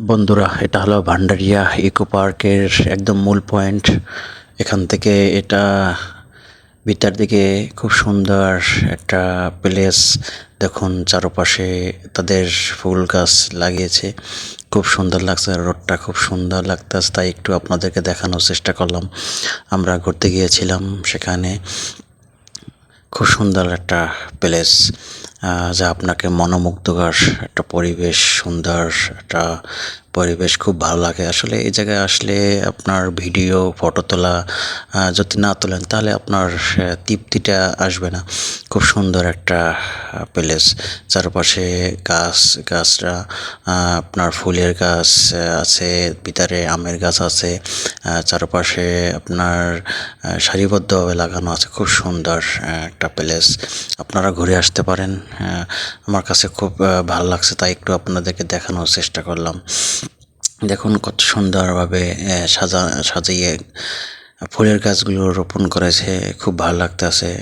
বন্ধুরা, এটা হলো ভান্ডারিয়া ইকো পার্কের একদম মূল পয়েন্ট। এখান থেকে এটা ভিতর দিকে খুব সুন্দর একটা প্লেস। দেখুন, চারপাশে তাদের ফুল গাছ লাগিয়েছে। খুব সুন্দর লাগছে, রোডটা খুব সুন্দর লাগতেছে, তাই একটু আপনাদেরকে দেখানোর চেষ্টা করলাম। আমরা ঘুরতে গিয়েছিলাম সেখানে। খুব সুন্দর একটা প্লেস। যা আপনাকে মনোমুগ্ধকর একটা পরিবেশ, সুন্দর একটা পরিবেশ খুব ভালো লাগে। আসলে এই জায়গায় আসলে আপনার ভিডিও, ফটো তোলা যদি না তোলেন তাহলে আপনার তৃপ্তিটা আসবে না। খুব সুন্দর একটা প্লেস। চারপাশে গাছ, গাছরা আপনার ফুলের গাছ আছে, ভিতরে আমের গাছ আছে চারপাশে আপনার সারিবদ্ধভাবে লাগানো আছে। খুব সুন্দর একটা প্লেস। আপনারা ঘুরে আসতে পারেন আমার কাছে খুব ভালো লাগছে, তাই একটু আপনাদেরকে দেখানোর চেষ্টা করলাম। দেখুন কত সুন্দরভাবে সাজা, সাজিয়ে ফুলের গাছগুলো রোপণ করেছে। খুব ভালো লাগতেছে।